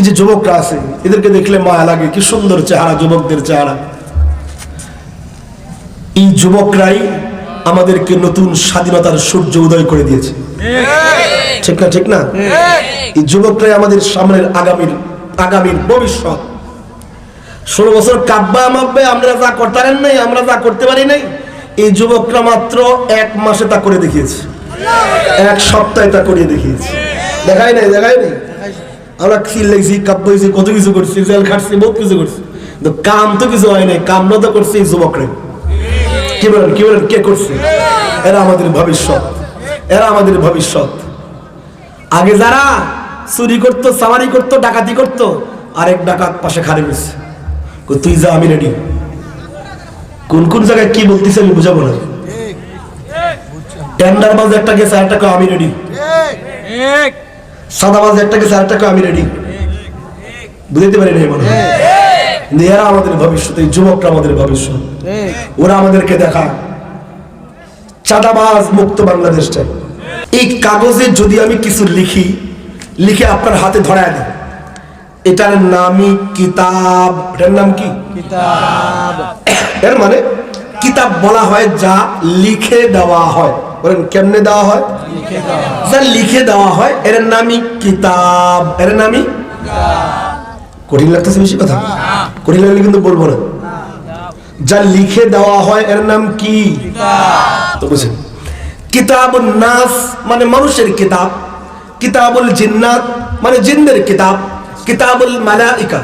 এই যে যুবকরা আছে, এদেরকে দেখলে মায়া লাগে, কি সুন্দর চেহারা যুবকদের চেহারা। এই যুবকরাই আমাদেরকে নতুন স্বাধীনতার সূর্য উদয় করে দিয়েছে। ঠিক না ঠিক না? এই যুবকরাই আমাদের সামনের আগামীর আগামীর ভবিষ্যৎ। ষোলো বছর কাব্বা মাব্বে আমরা যা করতে পারেন নাই, আমরা যা করতে পারি নাই, এই যুবকরা মাত্র এক মাসে তা করে দেখিয়েছে। এক সপ্তাহে তা করিয়ে দেখিয়েছে। দেখাই নাই দেখাই নাই? আমরা খিল লাগছি কাব্য হয়েছি কত কিছু করছি জেল খাটছি বহুত কিছু করছি। কিন্তু কাম তো কিছু হয় নাই কাম তো করছে এই যুবকরা। কি বলেন কি বলেন কে করছে? এরা আমাদের ভবিষ্যৎ। এরা আমাদের ভবিষ্যৎ। আগে যারা চুরি করতো সামারি করতো ডাকাতি করতো আরেক ডাকাত পাশে খারে গেছে তুই যা আমি রেডি কোন কোন জায়গায় কি বলতেছে আমি বুঝাবো না। টেন্ডার বাজ একটা গেছে টাকা আমি রেডি বাজ একটা গেছে আর টাকা আমি রেডি বুঝতে পারি না মনে কিন্তু এরা আমাদের ভবিষ্যৎ এই যুবকরা আমাদের ভবিষ্যৎ। ওরা আমাদেরকে দেখা। চাঁদাবাজ মুক্ত বাংলাদেশ চাই। এই কাগজে যদি আমি কিছু লিখি লিখে আপনার হাতে ধরায় দিই এটার নামই কিতাব। এটার নাম কি? কিতাব। এর মানে কিতাব বলা হয় যা লিখে দেওয়া হয়। বলেন কেমনে দেওয়া হয়? যা লিখে দেওয়া হয়। এর নামই কিতাব। এর নামই কঠিন লাগতেছে বেশি কথা। কঠিন লাগলে কিন্তু বলব না। যা লিখে দেওয়া হয় এর নাম কি? তো বুঝেন। কিতাবুল নাস মানে মানুষের কিতাব। কিতাবুল জিন্নাত মানে জিন্দের কিতাব। কিতাবুল মালাইকা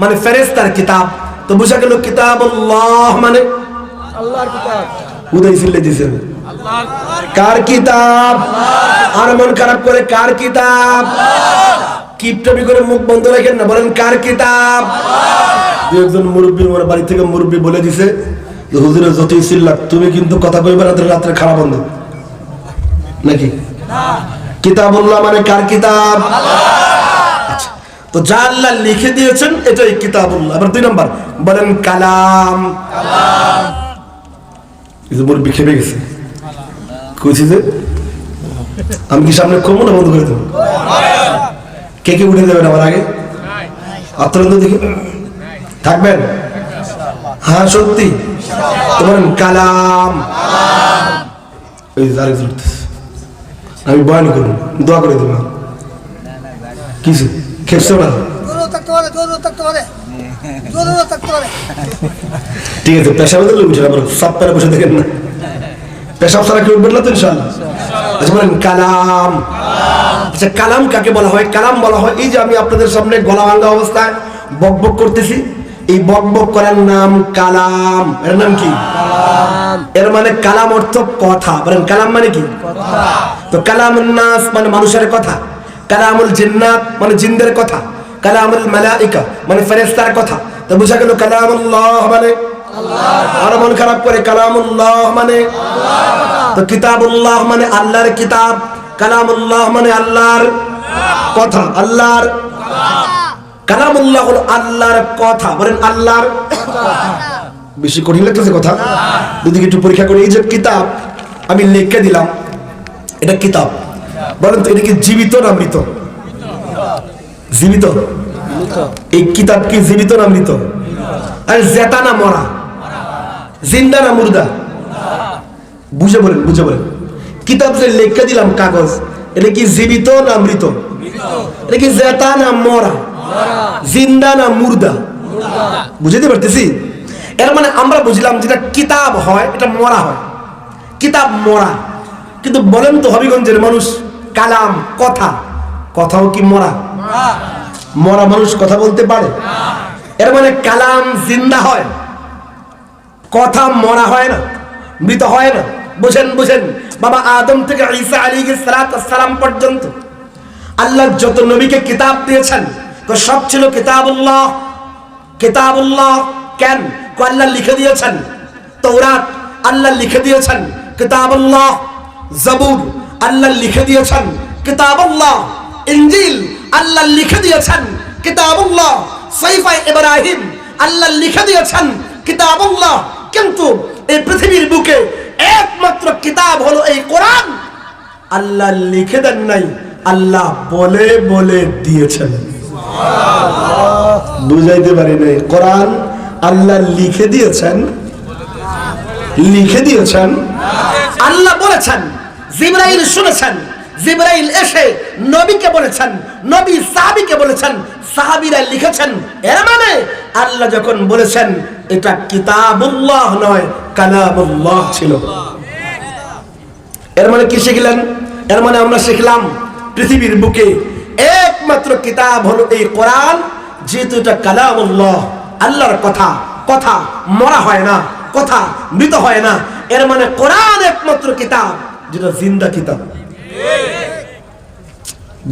মানে ফেরেস্তার কিতাব। তো বুঝা গেল কিতাবুল্লাহ মানে আল্লাহর কিতাব। উদয় সিল্লে দিয়েছেন। কার কিতাব? আর মন খারাপ করে কার কিতাব? কিপটামি করে মুখ বন্ধ রাখেন না বলেন কার কিতাব? একজন মুরব্বী আমার বাড়ি থেকে মুরব্বী বলে দিছে হুজুরের যতই তুমি কিন্তু কথা কইবে না রাত্রে খারাপ বন্ধ নাকি? কিতাবুল্লাহ মানে কার কিতাব? আচ্ছা, তো যা আল্লাহ লিখে দিয়েছেন এটাই কিতাবুল্লাহ। এবার দুই নম্বর বলেন কালাম। যে মুরব্বী খেপে গেছে। কইছি যে আমি কি সামনে কমবো না বন্ধ করে দেবো? কে কে উঠে দেবেন আমার আগে? আত্মরন্ত দেখি। থাকবেন? হ্যাঁ সত্যি। তোমার কালাম। ওই। আমি বয়ান করুন দোয়া করে দেবো। কিছু খেপছেও না? ঠিক আছে পেশাবে দিলে উঠে আবার সব পেরে বসে দেখেন না। পেশাব ছাড়া কেউ উঠবেন না তো ইনশাল্লাহ আচ্ছা বলেন কালাম। আচ্ছা কালাম কাকে বলা হয়? কালাম বলা হয় এই যে আমি আপনাদের সামনে গলা ভাঙ্গা অবস্থায় বক বক করতেছি এই বক বক করার নাম কালাম। এর নাম কি? এর মানে কালাম অর্থ কথা। বলেন কালাম মানে কি? তো কালাম নাস মানে মানুষের কথা। কালামুল জিন্নাত মানে জিন্দের কথা। কালামুল মালাইকা মানে ফেরেশতার কথা। তো বোঝা গেল কালামুল্লাহ মানে আর মন খারাপ করে কালামুল্লাহ মানে? তো কিতাবুল্লাহ মানে আল্লাহর কিতাব, কালামুল্লাহ মানে আল্লাহর কথা, আল্লাহর হলো আল্লাহর কথা, বলেন আল্লাহর বেশি কঠিন লাগতেছে কথা। যদি একটু পরীক্ষা করি, এই যে কিতাব আমি লিখে দিলাম, এটা কিতাব। বলেন তো, এটা কি জীবিত না মৃত? জীবিত? এই কিতাব কি জীবিত না মৃত? আরে জেতা না মরা? জিন্দা না মুর্দা? বুঝে বলেন বুঝে বলেন। কিতাব যে লেখা দিলাম, কাগজ, এটা কি জীবিত না মৃত? এটা কি জেতা না মরা? জিন্দা না মুর্দা? বুঝতে পারতেছি? এর মানে আমরা বুঝলাম যেটা কিতাব হয়, এটা মরা হয়। কিতাব মরা। কিন্তু বলেন তো হবিগঞ্জের মানুষ, কালাম, কথা। কথাও কি মরা? মরা মানুষ কথা বলতে পারে? এর মানে কালাম জিন্দা হয়। কথা মরা হয় না, মৃত হয় না। বুঝেন বুঝেন, বাবা আদম থেকে ঈসা আলী সালাম পর্যন্ত আল্লাহ যত নবীকে কিতাব দিয়েছেন, তো সব ছিল কিতাবুল্লাহ। কিতাবুল্লাহ কেন? আল্লাহ লিখে দিয়েছেন। তৌরাত আল্লাহ লিখে দিয়েছেন। কিতাবুল্লাহ। জবুর আল্লাহ লিখে দিয়েছেন। কিতাবুল্লাহ। ইনজিল আল্লাহ লিখে দিয়েছেন। কিতাবুল্লাহ। সাইফা ইব্রাহিম আল্লাহ লিখে দিয়েছেন। কিতাবুল্লাহ। কিন্তু এই পৃথিবীর বুকে একমাত্র কিতাব হলো এই কোরআন। আল্লাহ লিখে দেন নাই আল্লাহ বলে বলে দিয়েছেন। বুঝাইতে পারি নাই। কোরআন আল্লাহ লিখে দিয়েছেন লিখে দিয়েছেন। আল্লাহ বলেছেন জিব্রাইল শুনেছেন জিব্রাইল এসে নবীকে বলেছেন নবী সাহাবীকে বলেছেন সাহাবীরা লিখেছেন এর মানে আল্লাহ যখন বলেছেন, এটা কিতাবুল্লাহ নয়, কালামুল্লাহ ছিল। এর মানে কি শিখলেন? এর মানে আমরা শিখলাম, পৃথিবীর বুকে একমাত্র কিতাব হলো এই কোরআন, যেহেতু এটা কালামুল্লাহ, আল্লাহর কথা কথা মরা হয় না, কথা মৃত হয় না। এর মানে কোরআন একমাত্র কিতাব, যেটা জিন্দা কিতাব।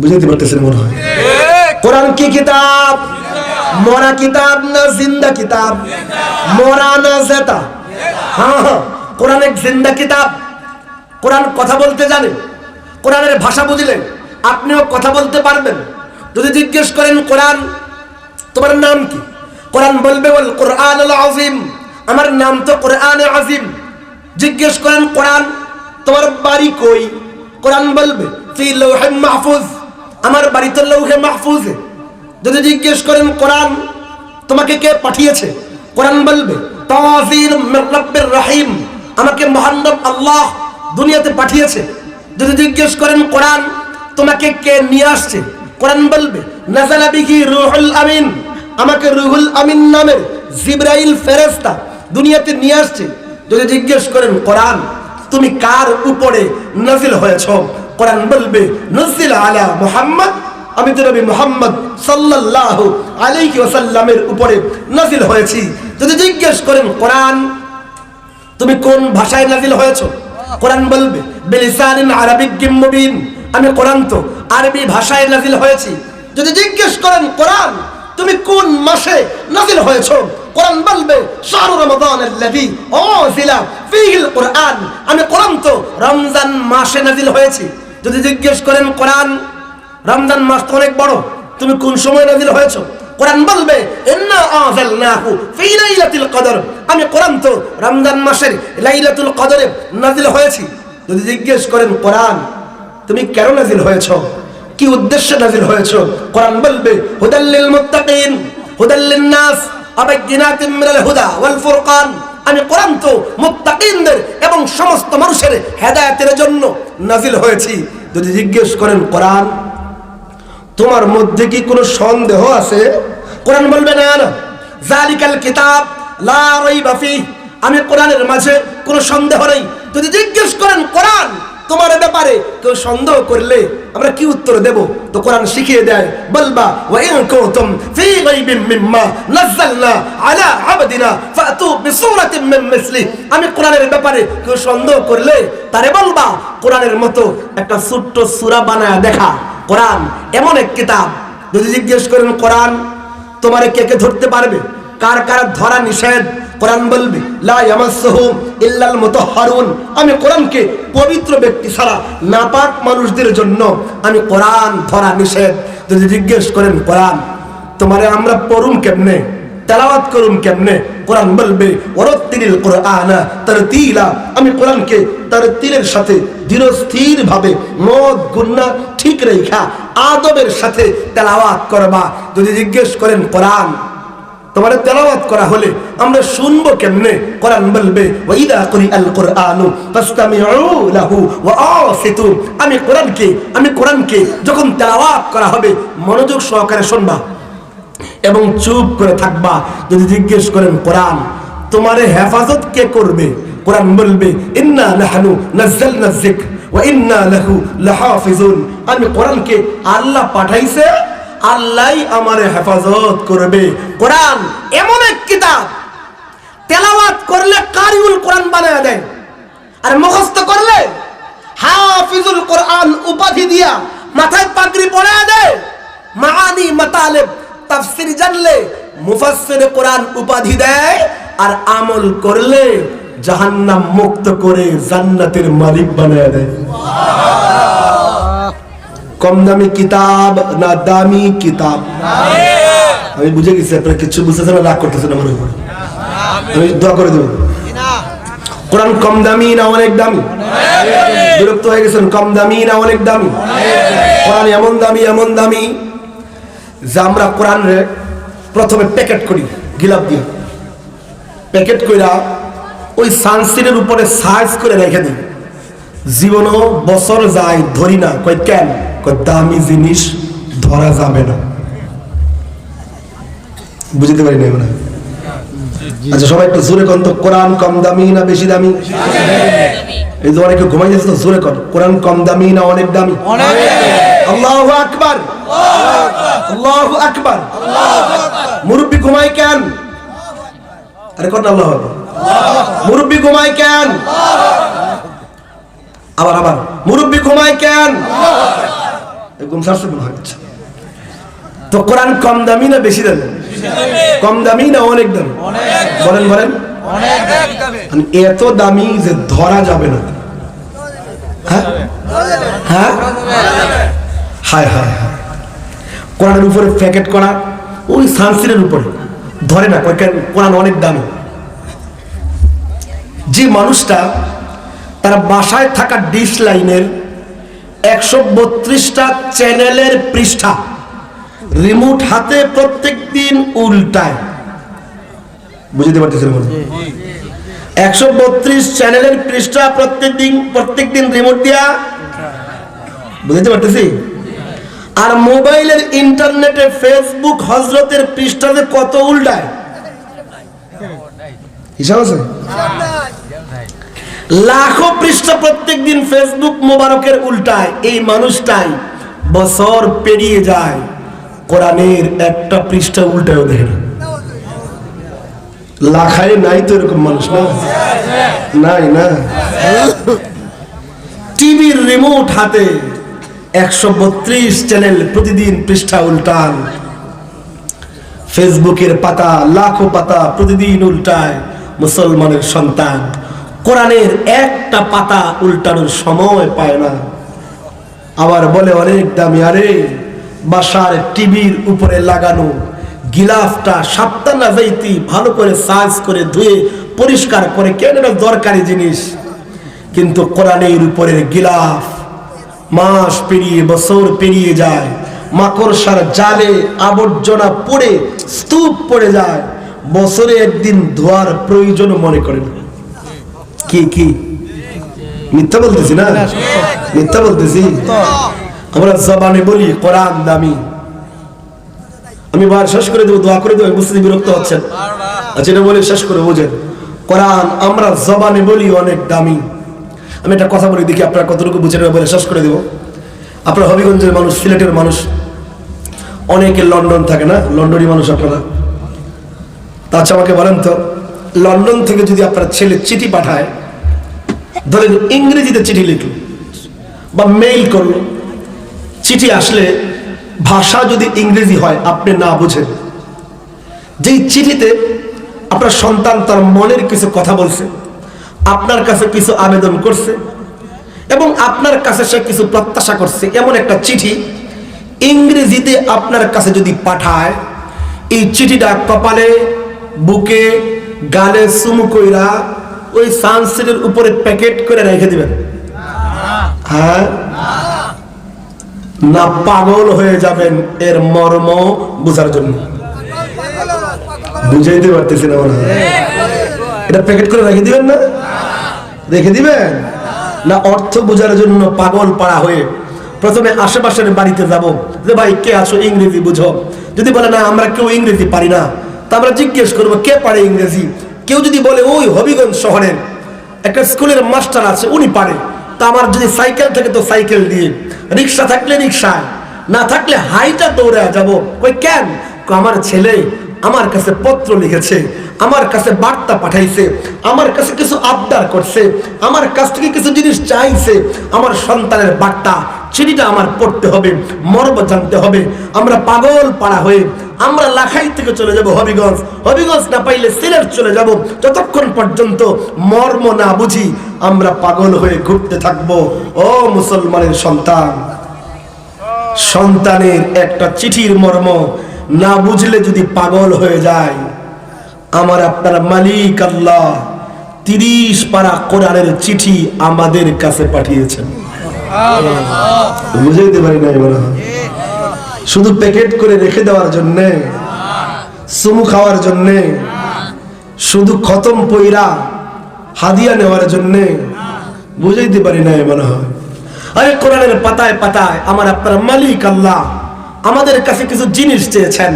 বুঝাইতে পারতেছেন মনে হয়? কোরআন কি কিতাব? মরা কিতাব না জিন্দা কিতাব? মরা না জেতা? হ্যাঁ হ্যাঁ কোরআন এক জিন্দা কিতাব। কোরআন কথা বলতে জানে। কোরআনের ভাষা বুঝলেন আপনিও কথা বলতে পারবেন। যদি জিজ্ঞেস করেন, কোরআন, তোমার নাম কি? কোরআন বলবে বল কোরআন আজিম আমার নাম তো কোরআন আজিম জিজ্ঞেস করেন, কোরআন, তোমার বাড়ি কই? কোরআন বলবে মাহফুজ। আমার বাড়ি তো লৌহে মাহফুজে। যদি জিজ্ঞেস করেন, কোরআন তোমাকে কে পাঠিয়েছে? কোরআন বলবে রহিম, আমাকে মহান রব আল্লাহ দুনিয়াতে পাঠিয়েছে। যদি জিজ্ঞেস করেন, কোরআন তোমাকে কে নিয়ে আসছে? কোরআন বলবে রুহুল আমিন, আমাকে রুহুল আমিন নামের জিব্রাইল ফেরেস্তা দুনিয়াতে নিয়ে আসছে। যদি জিজ্ঞেস করেন, কোরআন তুমি কার উপরে নাজিল হয়েছ? কোরআন বলবে, নজিল আলা মুহাম্মদ। আমি তো নবী মুহাম্মদ সাল্লাল্লাহু আলাইহি ওয়াসাল্লামের উপরে নাজিল হয়েছি। যদি জিজ্ঞেস করেন, কোরআন, তুমি কোন ভাষায় নাজিল হয়েছো? কোরআন বলবে, বিলিসানিন আরাবিক মুবিন। আমি কোরআন তো আরবি ভাষায় নাজিল হয়েছি। যদি জিজ্ঞেস করেন, কোরআন, তুমি কোন মাসে নাজিল হয়েছো? কোরআন বলবে, শাহরু রমাদান আল্লাযী উনজিলা ফীহিল কোরআন। আমি কোরআন তো রমজান মাসে নাজিল হয়েছি। যদি জিজ্ঞেস করেন, কোরআন রমজান মাস তো অনেক বড়, তুমি কোন সময় নাজিল হয়েছো? কোরআন বলবে আমি কোরআন তো রমজান মাসের লাইলাতুল কদরে নাজিল হয়েছি। যদি জিজ্ঞেস করেন, কোরআন, তুমি কেন নাজিল হয়েছো? কি উদ্দেশ্যে নাজিল হয়েছো? কোরআন বলবে হুদাল্লিল মুত্তাকিন হুদাল্লিন নাস আবাইয়িনাতিন মিনাল হুদা ওয়াল ফুরকান। আমি কোরআন তো মুক্তাকিনদের এবং সমস্ত মানুষের হেদায়েতের জন্য নাজিল হয়েছি। যদি জিজ্ঞেস করেন, কোরআন, তোমার মধ্যে কি কোনো সন্দেহ আছে? কোরআন বলবে, না না। জালিকাল কিতাব, লা রাইবা ফি আমি কোরআনের মাঝে কোনো সন্দেহ নেই। যদি জিজ্ঞেস করেন, কোরআন তোমার ব্যাপারে কেউ সন্দেহ করলে আমরা কি উত্তর দেব? তো কোরআন শিখিয়ে দেয় বলবা ওয়া ইন কুনতুম ফি গায়বিন মিম্মা নাযালনা আলা আবদিনা ফাতু বিসূরাতিন মিন মিসলি। আমি কোরআনের ব্যাপারে কেউ সন্দেহ করলে তারে বলবা কোরআনের মতো একটা ছোট্ট সূরা বানায় দেখা। কোরআন এমন এক কিতাব। যদি জিজ্ঞেস করেন, কোরআন, তোমারে কে কে ধরতে পারবে? কার কার ধরা নিষেধ? কোরআন বলবে ইল্লাল মুতাহহারুন আমি কোরআনকে পবিত্র ব্যক্তি ছাড়া নাপাক মানুষদের জন্য আমি কোরআন ধরা নিষেধ। যদি জিজ্ঞেস করেন, কোরআন, তোমারে আমরা পড়ুম কেমনে? তেলাওয়াত করুম কেমনে? কোরআন বলবে ওরত্তিরিল কোরআনা তারতিলা। আমি কোরআনকে তার তীরের সাথে ধীরস্থির ভাবে মদ, গুন্না ঠিক রেখা, আদবের সাথে তেলাওয়াত করবা। যদি জিজ্ঞেস করেন, কোরআন তোমার তেলাওয়াত করা হলে আমরা শুনব কেমনে? কোরআন বলবে, ওয়াইদা করি আল কোরআনু আমি কোরআনকে আমি কোরআনকে যখন তেলাওয়াত করা হবে, মনোযোগ সহকারে শুনবা এবং চুপ করে থাকবা। যদি জিজ্ঞেস করেন, কোরআন, তোমারে হেফাজত কে করবে? কোরআন বলবে, ইন্না নাহনু নাযালনা যিকর ওয়া ইন্না লাহু লাহাফিজুন। আমি কোরআনকে আল্লাহ পাঠাইছে আল্লাহই আমারে হেফাজত করবে। কোরআন এমন এক কিতাব। তেলাওয়াত করলে কারিউল কোরআন বানায় দেয়। আর মুখস্থ করলে হাফিজুল কোরআন উপাধি দিয়া মাথায় পাগড়ি পড়ায় দেয়। মাআনি মাতালেব তাফসীর জানলে মুফাসসির কোরআন উপাধি দেয়। আর আমল করলে জাহান্নাম মুক্ত করে জান্নাতের মালিক বানায় দেয়। কম দামি কিতাব না দামি কিতাব? আমি বুঝে গেছি, আপনারা কিছু বুঝতেছেন না রাগ করতেছেন আমার উপরে। আমি দোয়া করে দেবো। কোরআন কম দামি না অনেক দামি? বিরক্ত হয়ে গেছেন, কম দামি না অনেক দামি? কোরআন এমন দামি এমন দামি, যে আমরা কোরআন প্রথমে প্যাকেট করি, গিলাপ দিয়ে। প্যাকেট কইরা ওই সানসিনের উপরে সাইজ করে রেখে দিই। জীবনও বছর যায় ধরি না, কই কেন? দামি জিনিস ধরা যাবে না। বুঝতে পারি না আচ্ছা সবাই একটু জোরে কন তো, কোরআন কম দামি না বেশি দামি? এই যে অনেকে ঘুমাই যাচ্ছে তো, জোরে কর কোরআন কম দামি না অনেক দামি? আল্লাহু আকবার। আল্লাহু আকবার। মুরব্বি ঘুমায় কেন? আরে কর আল্লাহু মুরব্বি ঘুমায় কেন? আবার আবার। মুরব্বি ঘুমাই কেন? হচ্ছে তো কোরআন কম দামি না বেশি দামি? কম দামি না অনেক দামি? বলেন বলেন। মানে এত দামি যে ধরা যাবে না। হ্যাঁ? হ্যাঁ? হায় হায় হায়। কোরআনের উপরে প্যাকেট করা, ওই সানসিনের উপরে। ধরে না কোরআন অনেক দামি। যে মানুষটা তার বাসায় থাকা ডিশ লাইনের একশো বত্রিশটা চ্যানেলের পৃষ্ঠা। রিমোট হাতে প্রত্যেক দিন উল্টায়। বুঝতে পারতেছেন একশো বত্রিশ চ্যানেলের পৃষ্ঠা প্রত্যেক দিন প্রত্যেক দিন রিমোট দিয়া। বুঝতে পারতেছি? আর মোবাইলের ইন্টারনেটে ফেসবুক হজরতের পৃষ্ঠাতে কত উল্টায়? হিসাব আছে? লাখো পৃষ্ঠা প্রত্যেক দিন ফেসবুক মোবারকের উল্টায়, এই মানুষটাই বছর পেরিয়ে যায়, কোরআনের একটা পৃষ্ঠা উল্টায়ও দেখে না। লাখায় নাই তো এরকম মানুষ না? নাই না? টিভির রিমোট হাতে একশো বত্রিশ চ্যানেল প্রতিদিন পৃষ্ঠা উল্টান। ফেসবুকের পাতা, লাখো পাতা প্রতিদিন উল্টায় মুসলমানের সন্তান। কোরআনের একটা পাতা উল্টানোর সময় পায় না। আবার বলে, অনেক দামি, আরে বাসার টিভির উপরে লাগানো গিলাফটা সাপ্তানা যাইতি ভালো করে সার্চ করে ধুয়ে পরিষ্কার করে, কেন দরকারি জিনিস? কিন্তু কোরআনের উপরের গিলাফ মাস পেরিয়ে, বছর পেরিয়ে যায়, মাকড়সার জালে আবর্জনা পড়ে, স্তূপ পড়ে যায়, বছরে একদিন ধোয়ার প্রয়োজন মনে করেন। কি কি? মিথ্যা বলতেছি না? মিথ্যা বলতেছি? আমরা জবানে বলি, কোরআন দামি। আমি বার শেষ করে দেবো, দোয়া করে দেবো বুঝতে বিরক্ত হচ্ছেন। আচ্ছা বলে শেষ করে বুঝেন। কোরআন আমরা জবানে বলি অনেক দামি। আমি একটা কথা বলি, দেখি আপনারা কতটুকু বুঝেন বলে শেষ করে দেবো। আপনারা হবিগঞ্জের মানুষ, সিলেটের মানুষ, অনেকে লন্ডন থাকে না? লন্ডনী মানুষ আপনারা। আচ্ছা আমাকে বলেন তো লন্ডন থেকে যদি আপনার ছেলে চিঠি পাঠায়, ধরেন ইংরেজিতে চিঠি লিখলো বা মেইল করল, চিঠি আসলে ভাষা যদি ইংরেজি হয়, আপনি না বুঝেন। যেই চিঠিতে আপনার সন্তান তার মনের কিছু কথা বলছে, আপনার কাছে কিছু আবেদন করছে, এবং আপনার কাছে সে কিছু প্রত্যাশা করছে, এমন একটা চিঠি ইংরেজিতে আপনার কাছে যদি পাঠায়, এই চিঠিটা কপালে, বুকে গালে চুমু কইরা ওই সানসেটের উপরে প্যাকেট করে রেখে দিবেন। হ্যাঁ? না পাগল হয়ে যাবেন এর মর্ম বোঝার জন্য। বুঝাইতে পারতেছি না মনে এটা প্যাকেট করে রেখে দিবেন না? রেখে দিবেন? না অর্থ বোঝার জন্য পাগল পাড়া হয়ে প্রথমে আশেপাশের বাড়িতে যাব। যে ভাই, কে আসো ইংরেজি বুঝো। যদি বলে, না, আমরা কেউ ইংরেজি পারি না। তা আমরা জিজ্ঞেস করব, কে পারে ইংরেজি? কেউ যদি বলে, ওই হবিগঞ্জ শহরের একটা স্কুলের মাস্টার আছে, উনি পারে। তা আমার যদি সাইকেল থাকে তো সাইকেল দিয়ে রিক্সা থাকলে রিক্সায়, না থাকলে হাইটা দৌড়ে যাব। কই, কেন? আমার ছেলে আমার কাছে পত্র লিখেছে, আমার কাছে বার্তা পাঠাইছে, আমার কাছে কিছু আবদার করছে, আমার কাছ থেকে কিছু জিনিস চাইছে, আমার সন্তানের বার্তা, চিঠিটা আমার পড়তে হবে, মর্ম জানতে হবে। আমরা পাগল পাড়া হয়ে আমরা লাখাই থেকে চলে যাব হবিগঞ্জ। হবিগঞ্জ না পাইলে সিলেট চলে যাব। যতক্ষণ পর্যন্ত মর্ম না বুঝি আমরা পাগল হয়ে ঘুরতে থাকব। ও মুসলমানের সন্তান সন্তানের একটা চিঠির মর্ম না বুঝলে যদি পাগল হয়ে যায় আমার আপনার মালিক আল্লাহ তিরিশ পারা কোরআনের চিঠি আমাদের কাছে পাঠিয়েছেন। বুঝাইতে পারি না এবার শুধু প্যাকেট করে রেখে দেওয়ার জন্যে চুমু খাওয়ার জন্যে, শুধু খতম পইরা হাদিয়া নেওয়ার জন্যে, বুঝাইতে পারি না মনে হয়। আরে কোরআনের পাতায় পাতায় আমার আপনার মালিক আল্লাহ আমাদের কাছে কিছু জিনিস চেয়েছেন,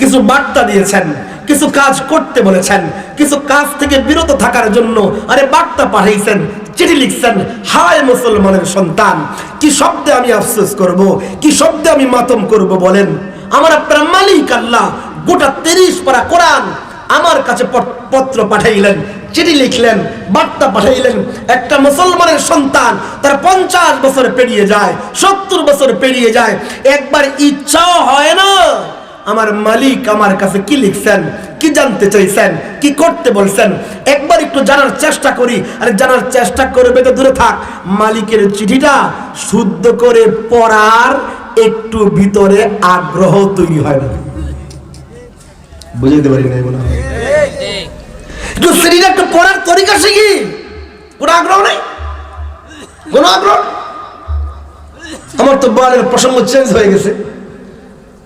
কিছু বার্তা দিয়েছেন কিছু কাজ করতে বলেছেন, কিছু কাজ থেকে বিরত থাকার জন্য আরে বার্তা পাঠাইছেন, চিঠি লিখছেন, হায় মুসলমানের সন্তান, কি শব্দে আমি আফসোস করব, কি শব্দে আমি মাতম করব বলেন? আমার আপনার মালিক আল্লাহ, গোটা তিরিশ পারা কোরআন আমার কাছে পত্র পাঠাইলেন, চিঠি লিখলেন, বার্তা পাঠাইলেন। একটা মুসলমানের সন্তান তার পঞ্চাশ বছর পেরিয়ে যায়, সত্তর বছর পেরিয়ে যায়, একবার ইচ্ছাও হয় না। আমার মালিক আমার কাছে কি লিখছেন? কি জানতে চাইছেন? কি করতে বলছেন? একবার একটু জানার চেষ্টা করি। আর জানার চেষ্টা করবে তো দূরে থাক। মালিকের চিঠিটা শুদ্ধ করে পড়ার একটু ভিতরে আগ্রহ তৈরি হয় না। বুঝাইতে পারি না হয়। একটু আগ্রহ নেই? আগ্রহ? আমার তো বলের প্রসঙ্গ চেঞ্জ হয়ে গেছে।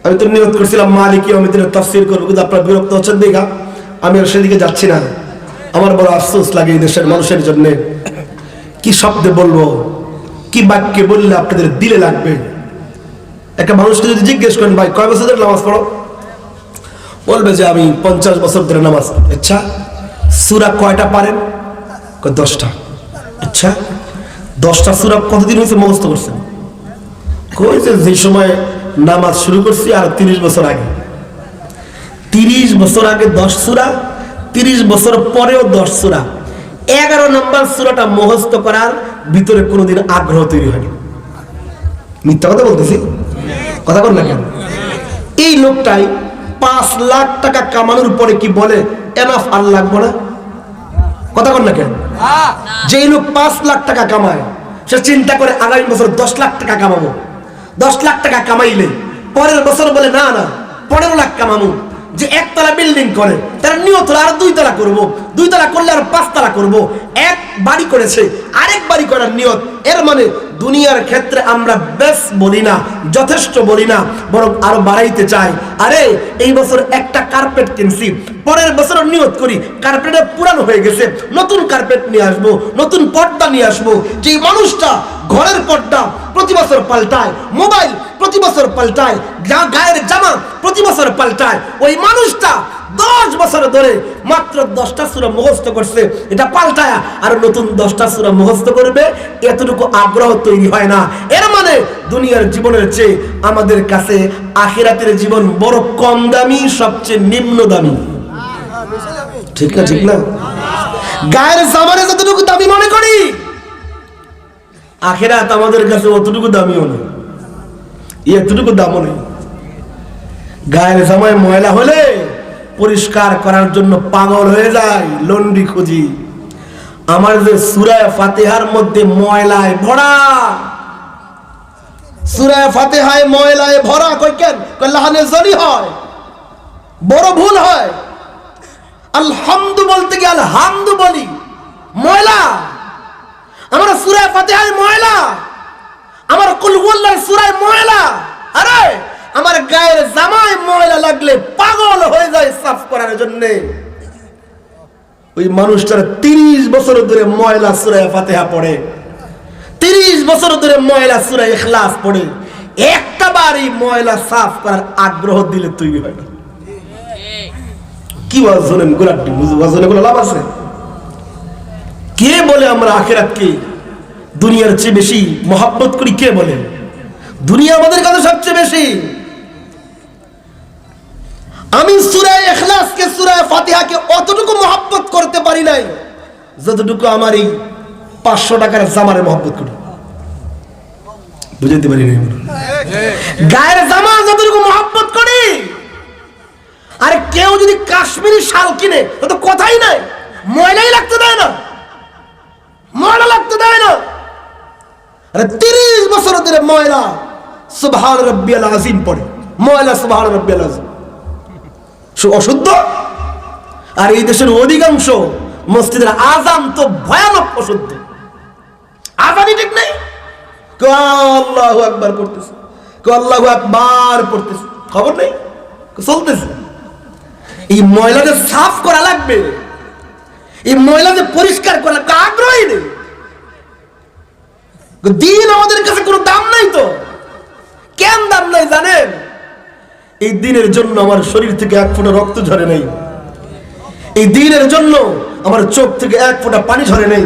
আমি তো নিয়োগ করছিলাম মালিকি অমিতের তাফসির করব, কিন্তু আপনার বিরক্ত হচ্ছেন দেখা, আমি আর সেদিকে যাচ্ছি না। আমার বড় আফসোস লাগে এই দেশের মানুষের জন্য। কি শব্দে বলব, কি বাক্যে বললে আপনাদের দিলে লাগবে? একটা মানুষকে যদি জিজ্ঞেস করেন, ভাই, কয় বছর ধরে নামাজ পড়ো? বলবে যে, আমি পঞ্চাশ বছর ধরে নামাজ। আচ্ছা সুরা কয়টা পারেন? দশটা। আচ্ছা দশটা সুরা কতদিন হয়েছে মুখস্থ করছেন? কইছে যে সময় নামাজ শুরু করছি আর তিরিশ বছর আগে। তিরিশ বছর আগে দশ সুরা তিরিশ বছর পরেও দশ সুরা। এগারো নম্বর সুরাটা মুখস্থ করার ভিতরে কোনোদিন আগ্রহ তৈরি হয়নি। মিথ্যা কথা বলতেছি? কথা বল না কেন? এই লোকটাই পাঁচ লাখ টাকা কামানোর পরে কি বলে এনাফ আর লাগবো না? কথা বল না কেন? যেই লোক পাঁচ লাখ টাকা কামায় সে চিন্তা করে আগামী বছর দশ লাখ টাকা কামাবো। দশ লাখ টাকা কামাইলে। পরের বছর বলে, না না, পনেরো লাখ কামাবো যে একতলা বিল্ডিং করে, তারা নিয়ত আর দুই তলা করব। দুই তলা করলে আর পাঁচতলা করব। এক বাড়ি করেছে, আরেক বাড়ি করার নিয়ত। এর মানে দুনিয়ার ক্ষেত্রে আমরা বেশ বলি না, যথেষ্ট বলি না, বরং আরও বাড়াইতে চাই। আরে, এই বছর একটা কার্পেট কিনছি। পরের বছর নিয়ত করি কার্পেটে পুরানো হয়ে গেছে। নতুন কার্পেট নিয়ে আসব, নতুন পর্দা নিয়ে আসব। যে মানুষটা ঘরের পর্দা প্রতি বছর পাল্টায়, মোবাইল প্রতি বছর পাল্টায় গায়ের জামা প্রতি বছর পাল্টায়। ওই মানুষটা দশ বছর ধরে মাত্র দশটা সুরা মুখস্থ করছে। এটা পাল্টায় আর নতুন দশটা সুরা মুখস্থ করবে, এতটুকু আগ্রহ তৈরি হয় না। এর মানে দুনিয়ার জীবনের চেয়ে আমাদের কাছে আখিরাতের জীবন বড় কম দামি, সবচেয়ে নিম্ন দামি। ঠিক না ঠিক না? গায়ের জামানে যতটুকু দামি মনে করি আখেরাত আমাদের কাছে অতটুকু দামিও নেই। এতটুকু দামও নেই। গায়ের জামায় ময়লা হলে পরিষ্কার করার জন্য পাগল হয়ে যায় লন্ডি খুঁজি। আমার যে সুরায় ফাতেহার মধ্যে ময়লায় ভরা। সুরায় ফাতেহায় ময়লায় ভরা কই কেন? কই লাহানে জরি হয়, বড় ভুল হয়। আলহামদু বলতে গিয়ে আলহামদু বলি? ময়লা। আমার সুরায় ফাতেহায় ময়লা। আমার কুলহুল্লার সুরায় ময়লা। আরে, আমার গায়ের জামায় ময়লা লাগলে পাগল হয়ে যায় সাফ করার জন্য। ওই মানুষটার তিরিশ বছর ধরে ময়লা সুরায় ফাতেহা পড়ে। তিরিশ বছর ধরে ময়লা সুরায় ইখলাস পড়ে। একটা বারই ময়লা সাফ করার আগ্রহ দিলে তৈরি হয় না। কি শোনেন? গোলাপটি ওয়াজনে লাভ আছে? কে বলে আমরা আখেরাতকে? দুনিয়ার চেয়ে বেশি মহাব্বত করি কে বলে? দুনিয়া আমাদের কাছে সবচেয়ে বেশি। আমি সুরায় এখলাসকে সুরায় ফাতিহাকে অতটুকু মহাব্বত করতে পারি নাই, যতটুকু আমার এই পাঁচশো টাকার জামারে মহাব্বত করি। বুঝাইতে পারি নাই। গায়ের জামা যতটুকু মহাব্বত করি, আরে কেউ যদি কাশ্মীরি শাল কিনে তো কথাই নাই, ময়লাই লাগতে দেয় না। ময়লা লাগতে দেয় না। আরে তিরিশ বছর ধরে ময়লা সুবহান রব্বিয়াল আজিম পড়ে। ময়লা সুবহান রব্বিয়াল আজিম অশুদ্ধ? আর এই দেশের অধিকাংশ মসজিদের আজান তো ভয়ানক অশুদ্ধ। আজানই ঠিক নেই। কেউ আল্লাহু আকবার পড়তেছে। কেউ আল্লাহু আকবার পড়তেছে। খবর নেই? চলতেছে। এই ময়লাকে সাফ করা লাগবে। এই ময়লাকে পরিষ্কার করা লাগবে আগ্রহী নেই। দিন আমাদের কাছে কোনো দাম নাই তো। কেন দাম নাই জানেন? এই দিনের জন্য আমার শরীর থেকে এক ফোঁটা রক্ত ঝরে নেই। এই দিনের জন্য আমার চোখ থেকে এক ফোঁটা পানি ঝরে নেই।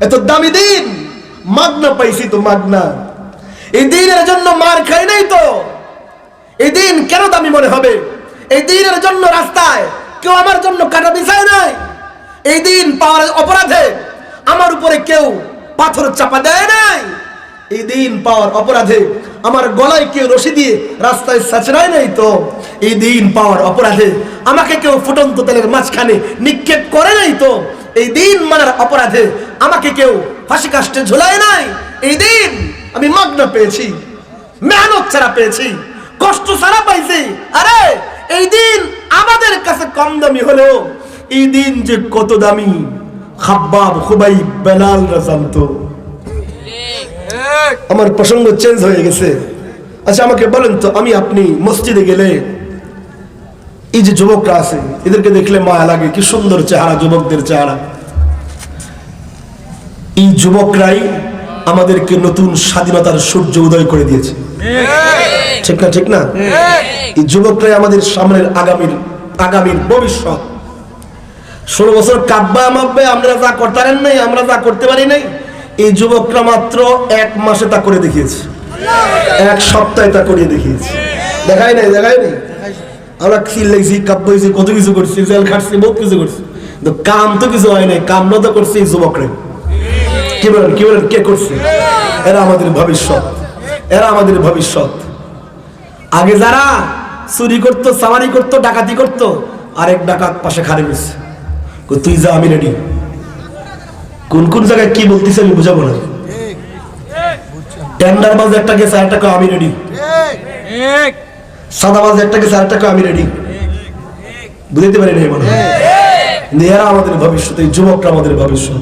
এত দামি দিন, মাগনা পাইছি তো মাগনা। এই দিনের জন্য মার খাই নাই তো। এই দিন কেন দামি মনে হবে? এই দিনের জন্য রাস্তায় কেউ আমার জন্য কাটা বিছায় নাই? এই দিন পাওয়ার অপরাধে আমার উপরে কেউ পাথর চাপা দেয় নাই। এই দিন পাওয়ার অপরাধে আমার গলায় কেউ রশি দিয়ে রাস্তায় সাচড়ায় নাই তো। এই দিন পাওয়ার অপরাধে আমাকে কেউ ফুটন্ত তেলের মাঝখানে নিক্ষেপ করে নাই তো। এই দিন মানার অপরাধে আমাকে কেউ ফাঁসি কাষ্টে ঝোলায় নাই। এই দিন আমি মগ্ন পেয়েছি, মেহনত ছাড়া পেয়েছি, কষ্ট ছাড়া পাইছি। আরে, এই দিন আমাদের কাছে কম দামি হলেও এই দিন যে কত দামি খাব্বাব খুবাই বেলাল জানতো আমার প্রসঙ্গ চেঞ্জ হয়ে গেছে। আচ্ছা আমাকে বলেন তো আমি আপনি মসজিদে গেলে এই যে যুবকরা আছে এদেরকে দেখলে মায়া লাগে কি সুন্দর চেহারা যুবকদের চেহারা। এই যুবকরাই আমাদেরকে নতুন স্বাধীনতার সূর্য উদয় করে দিয়েছে। ঠিক না ঠিক না? এই যুবকরাই আমাদের সামনের আগামীর আগামীর ভবিষ্যৎ। ষোলো বছর কাব্বা মাব্বে আমরা যা করতে পারেন নাই, আমরা যা করতে পারি নাই, এই যুবকরা মাত্র এক মাসে তা করে দেখিয়েছে। এক সপ্তাহে তা করিয়ে দেখিয়েছে। দেখাই নাই দেখাই নাই? আমরা খিল লাগছি কাব্য হয়েছি কত কিছু করছি, জেল খাটছি, বহুত কিছু করছি। কিন্তু কাম তো কিছু হয় নাই, কাম তো করছে এই যুবকরা। কি বলেন কি বলেন, কে করছে? এরা আমাদের ভবিষ্যৎ। এরা আমাদের ভবিষ্যৎ। আগে যারা চুরি করতো, সামারি করতো, ডাকাতি করতো, আরেক ডাকাত পাশে খারে গেছে তুই যা, আমি রেডি কোন কোন জায়গায় কি বলতেছে আমি বুঝাবো না। টেন্ডার বাজ একটা গেছে আর টাকা আমি রেডি সাদা বাজ একটা গেছে আর টাকা আমি রেডি বুঝতে পারি। এরা আমাদের ভবিষ্যৎ, এই যুবকরা আমাদের ভবিষ্যৎ।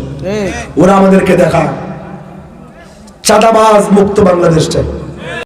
ওরা আমাদেরকে দেখা চাঁদাবাজ মুক্ত বাংলাদেশ চাই।